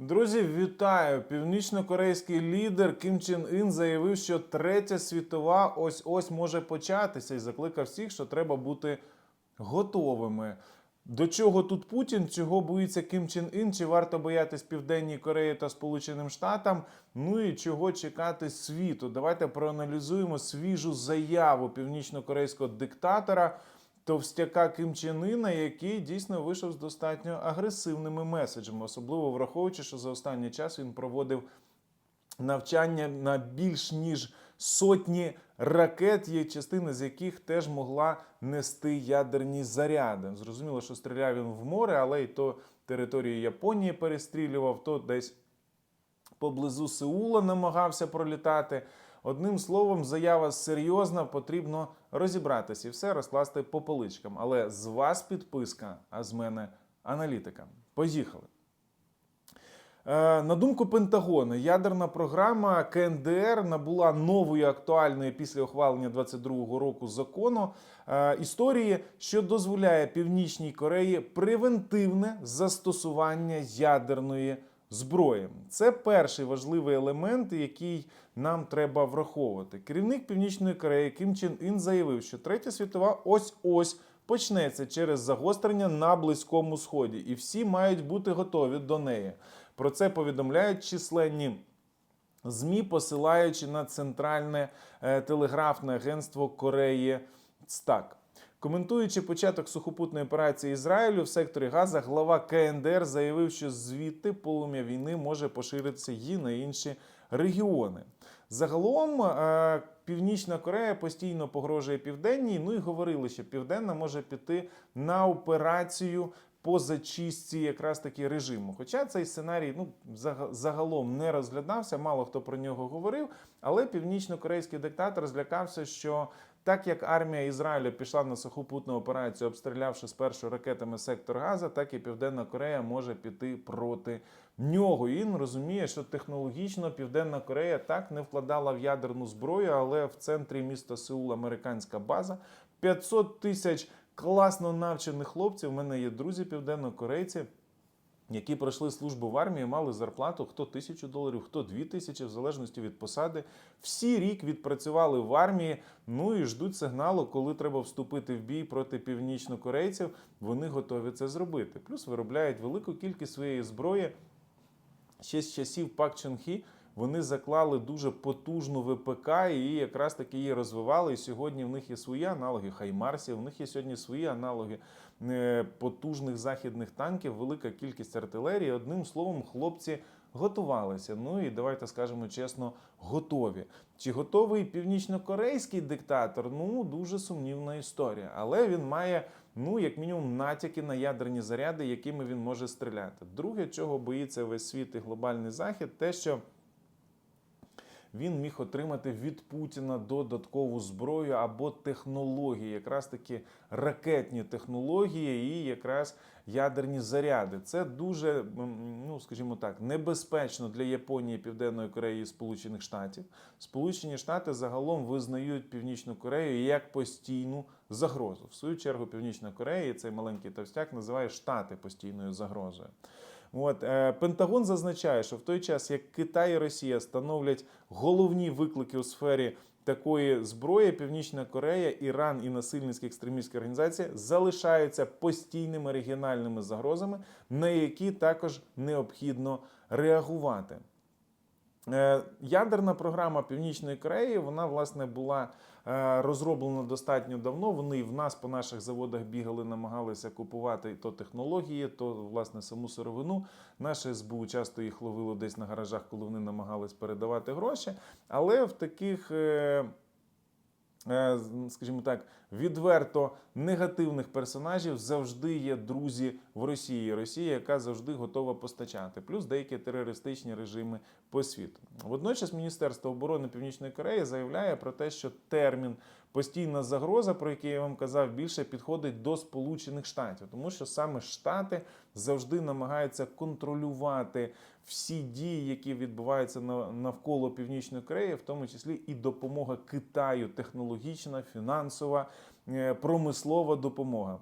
Друзі, вітаю! Північно-корейський лідер Кім Чен Ін заявив, що третя світова ось ось може початися, і закликав всіх, що треба бути готовими. До чого тут Путін? Чого боїться Кім Чен Ін? Чи варто боятись Південній Кореї та Сполученим Штатам? Ну і чого чекати світу? Давайте проаналізуємо свіжу заяву північно-корейського диктатора товстяка Ким Чен Іна, який дійсно вийшов з достатньо агресивними меседжами, особливо враховуючи, що за останній час він проводив навчання на більш ніж сотні ракет, є частина з яких теж могла нести ядерні заряди. Зрозуміло, що стріляв він в море, але й то територію Японії перестрілював, то десь поблизу Сеула намагався пролітати. Одним словом, заява серйозна, потрібно розібратися і все розкласти по поличкам. Але з вас підписка, а з мене аналітика. Поїхали. Е, На думку Пентагону, ядерна програма КНДР набула нової актуальної після ухвалення 22-го року закону е, історії, що дозволяє Північній Кореї превентивне застосування ядерної зброї. Це перший важливий елемент, який нам треба враховувати. Керівник Північної Кореї Кім Чен Ін заявив, що третя світова ось ось почнеться через загострення на Близькому Сході, і всі мають бути готові до неї. Про це повідомляють численні. ЗМІ, посилаючи на центральне е, телеграфне агентство Кореї ЦТАК. Коментуючи початок сухопутної операції Ізраїлю в секторі Газа, глава КНДР заявив, що звідти полум'я війни може поширитися і на інші регіони. Загалом е, Північна Корея постійно погрожує південній. Ну і говорили, що південна може піти на операцію по зачистці якраз таки режиму. Хоча цей сценарій ну зага- загалом не розглядався, мало хто про нього говорив. Але північно-корейський диктатор злякався, що так як армія Ізраїлю пішла на сухопутну операцію, обстрілявши спершу ракетами сектор Газа, так і Південна Корея може піти проти нього. І він розуміє, що технологічно Південна Корея так не вкладала в ядерну зброю, але в центрі міста Сеул американська база 500 тисяч класно навчених хлопців. У мене є друзі південнокорейці. Які пройшли службу в армії, мали зарплату хто тисячу доларів, хто дві тисячі, в залежності від посади. Всі рік відпрацювали в армії. Ну і ждуть сигналу, коли треба вступити в бій проти північнокорейців. Вони готові це зробити. Плюс виробляють велику кількість своєї зброї. Ще з часів Пак Чонхі вони заклали дуже потужну ВПК і якраз таки її розвивали. І сьогодні в них є свої аналоги Хаймарсів, в них є сьогодні свої аналоги е, потужних західних танків, велика кількість артилерії. Одним словом, хлопці готувалися. Ну і давайте скажемо чесно, готові. Чи готовий північнокорейський диктатор? Ну дуже сумнівна історія, але він має. Ну, як мінімум, натяки на ядерні заряди, якими він може стріляти. Друге, чого боїться весь світ і глобальний захід, те, що він міг отримати від Путіна додаткову зброю або технології, якраз таки ракетні технології і якраз ядерні заряди. Це дуже, ну скажімо так, небезпечно для Японії, Південної Кореї і Сполучених Штатів. Сполучені Штати загалом визнають Північну Корею як постійну загрозу. В свою чергу, Північна Корея, цей маленький товстяк називає Штати постійною загрозою. От е, Пентагон зазначає, що в той час, як Китай і Росія становлять головні виклики у сфері такої зброї, Північна Корея, Іран і насильницькі екстремістські організації залишаються постійними регіональними загрозами, на які також необхідно реагувати. Е, Ядерна програма Північної Кореї вона власне була е, розроблена достатньо давно. Вони в нас по наших заводах бігали, намагалися купувати то технології, то власне саму сировину. Наше СБУ часто їх ловило десь на гаражах, коли вони намагались передавати гроші. Але в таких. Е, скажімо так, відверто негативних персонажів завжди є друзі в Росії. Росія, яка завжди готова постачати, плюс деякі терористичні режими по світу. Водночас Міністерство оборони Північної Кореї заявляє про те, що термін постійна загроза, про який я вам казав, більше підходить до Сполучених Штатів, тому що саме Штати завжди намагаються контролювати всі дії, які відбуваються навколо Північної Кореї, в тому числі і допомога Китаю, технологічна, фінансова, е, промислова допомога.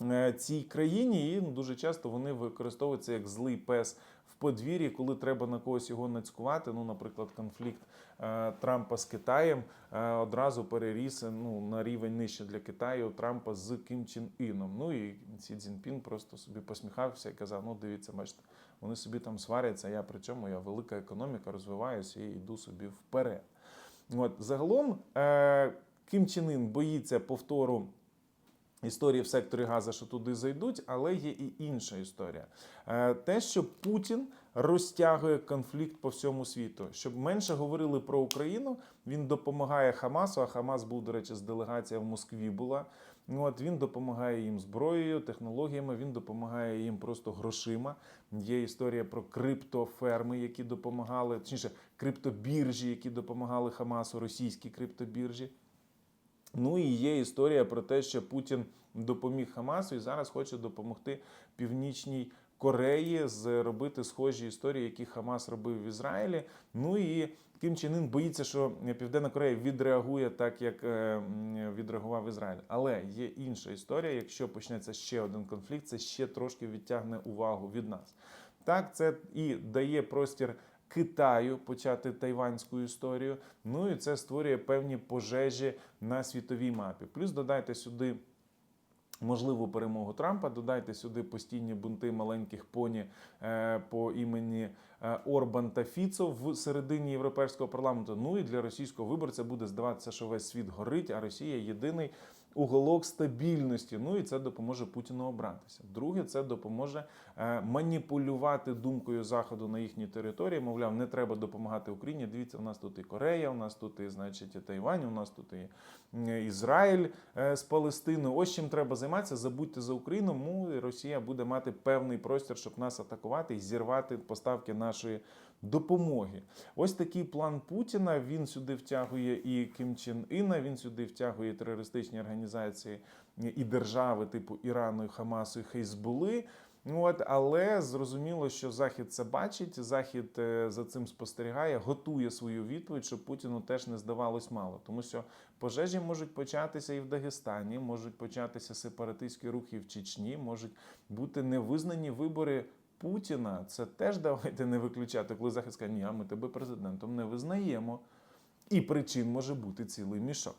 е, цій країні, і ну, дуже часто вони використовуються як злий пес в подвір'ї, коли треба на когось його нацькувати. Ну, наприклад, конфлікт е, Трампа з Китаєм е, одразу переріс е, ну, на рівень нижче для Китаю Трампа з Кім Чен Іном. Ну і Сі Цзіньпін просто собі посміхався і казав: ну дивіться, бачите, вони собі там сваряться. Я при чому я велика економіка, розвиваюся і йду собі вперед. От загалом е, Кім Чен Ін боїться повтору. Історії в секторі Газа, що туди зайдуть, але є і інша історія. Е, Те, що Путін розтягує конфлікт по всьому світу, щоб менше говорили про Україну, він допомагає Хамасу. А Хамас був, до речі, з делегація в Москві була. От він допомагає їм зброєю, технологіями. Він допомагає їм просто грошима. Є історія про криптоферми, які допомагали, точніше, криптобіржі, які допомагали Хамасу, російські криптобіржі. Ну і є історія про те, що Путін допоміг Хамасу і зараз хоче допомогти Північній Кореї зробити схожі історії, які Хамас робив в Ізраїлі. Ну і Ким Чен Ін боїться, що Південна Корея відреагує так, як е, відреагував Ізраїль. Але є інша історія. Якщо почнеться ще один конфлікт, це ще трошки відтягне увагу від нас. Так, це і дає простір. Китаю почати тайванську історію. Ну і це створює певні пожежі на світовій мапі. Плюс додайте сюди можливу перемогу Трампа, додайте сюди постійні бунти маленьких поні е, по імені е, Орбан та Фіцо в середині європейського парламенту. Ну і для російського виборця буде здаватися, що весь світ горить, а Росія єдиний уголок стабільності. Ну і це допоможе Путіну обратися. Друге, це допоможе е, маніпулювати думкою заходу на їхній території. Мовляв, не треба допомагати Україні. Дивіться, у нас тут і Корея, у нас тут і значить і Тайвань, у нас тут і Ізраїль е, з Палестиною. Ось чим треба займатися. Забудьте за Україну. Ну і Росія буде мати певний простір, щоб нас атакувати і зірвати поставки нашої допомоги. Ось такий план Путіна. Він сюди втягує і Ким Чен Іна, він сюди втягує терористичні організації і держави, типу Ірану, Хамасу і Хейзбули. Ну от, але зрозуміло, що Захід це бачить. Захід е, за цим спостерігає, готує свою відповідь, щоб Путіну теж не здавалось мало, тому що пожежі можуть початися і в Дагестані, можуть початися сепаратистські рухи в Чечні, можуть бути невизнані вибори Путіна. Це теж давайте не виключати, коли захід скаже, ні, а ми тебе президентом не визнаємо. І причин може бути цілий мішок.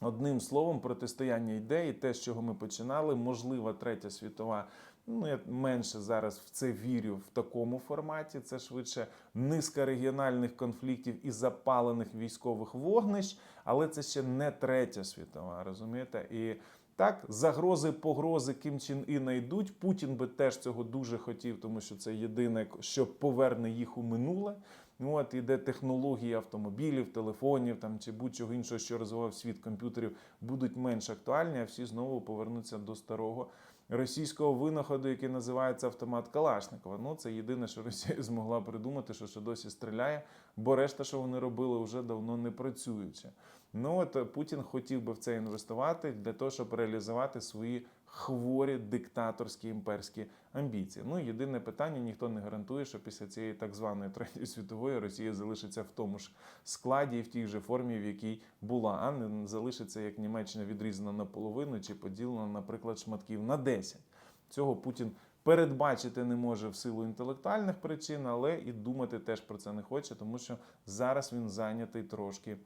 Одним словом, протистояння йде, і те, з чого ми починали, можлива третя світова. Ну, я менше зараз в це вірю в такому форматі. Це швидше низка регіональних конфліктів і запалених військових вогнищ, але це ще не третя світова, розумієте? І так, загрози, погрози Кім Чін Іна йдуть. Путін би теж цього дуже хотів, тому що це єдине, що поверне їх у минуле. Ну, от іде технології автомобілів, телефонів там чи будь-чого іншого, що розвивав світ комп'ютерів, будуть менш актуальні, а всі знову повернуться до старого російського винаходу, який називається автомат Калашникова. Ну це єдине, що Росія змогла придумати, що ще досі стріляє, бо решта, що вони робили, вже давно не працюючи. Ну от е, Путін хотів би в це інвестувати для того, щоб реалізувати свої хворі диктаторські імперські амбіції. Ну єдине питання: ніхто не гарантує, що після цієї так званої третьої світової Росія залишиться в тому ж складі і в тій же формі, в якій була, а не залишиться як Німеччина відрізана на половину чи поділена, наприклад, шматків на 10. Цього Путін. Передбачити не може в силу інтелектуальних причин, але і думати теж про це не хоче, тому що зараз він зайнятий трошки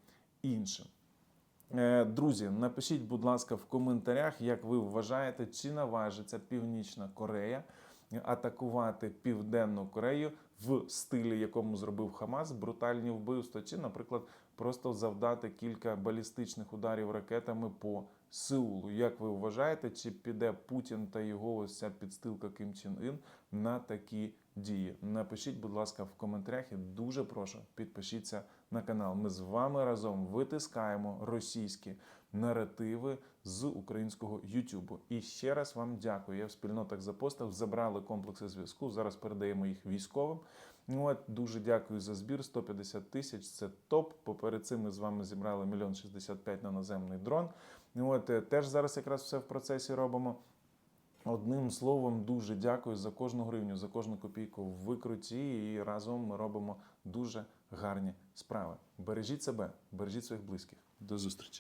іншим. Е, Друзі, напишіть, будь ласка, в коментарях, як ви вважаєте, чи наважиться Північна Корея атакувати Південну Корею в стилі, якому зробив Хамас, брутальні вбивства, чи, наприклад, просто завдати кілька балістичних ударів ракетами по Сеулу. Як ви вважаєте, чи піде Путін та його ось ця підстилка Ким Чен Ін на такі дії? Напишіть, будь ласка, в коментарях. І дуже прошу, підпишіться на канал. Ми з вами разом витискаємо російські наративи з українського Ютубу. І ще раз вам дякую. Я в спільнотах запостив, забрали комплекси зв'язку. Зараз передаємо їх військовим. Ну, От дуже дякую за збір. 150 тисяч. Це топ. Поперед цим ми з вами зібрали мільйон 65 на наземний дрон. Ну, От е, теж зараз якраз все в процесі робимо. Одним словом, дуже дякую за кожну гривню, за кожну копійку в викруті. І разом ми робимо дуже гарні справи. Бережіть себе, бережіть своїх близьких. До зустрічі.